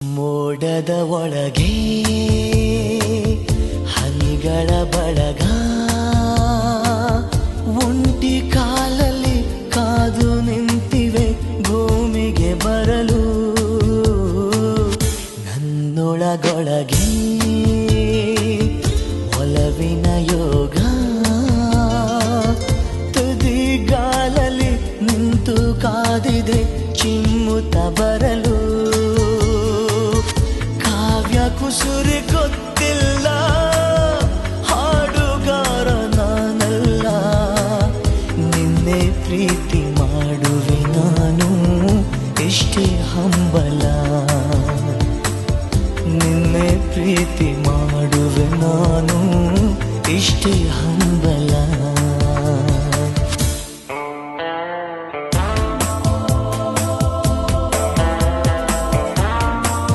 ಮೋಡದ ಒಳಗೆ ಹನಿಗಳ ಬಳಗ ಒಂಟಿ ಕಾಲಲ್ಲಿ ಕಾದು ನಿಂತಿವೆ ಭೂಮಿಗೆ ಬರಲು. ನನ್ನೊಳಗೊಳಗೆ ಒಲವಿನ ಯೋಗ ತುದಿಗಾಲಲ್ಲಿ ನಿಂತು ಕಾದಿದೆ ಚಿಮ್ಮುತ್ತ ಬರಲು. ಕುಸುರಿ ಗೊತ್ತಿಲ್ಲ. ಹಾಡುಗಾರ ನಾನಲ್ಲ. ನಿನ್ನೆ ಪ್ರೀತಿ ಮಾಡುವೆ ನಾನು, ಎಷ್ಟೇ ಹಂಬಲ. ನಿನ್ನೆ ಪ್ರೀತಿ ಮಾಡುವೆ ನಾನು ಇಷ್ಟೇ ಹಂಬಲ.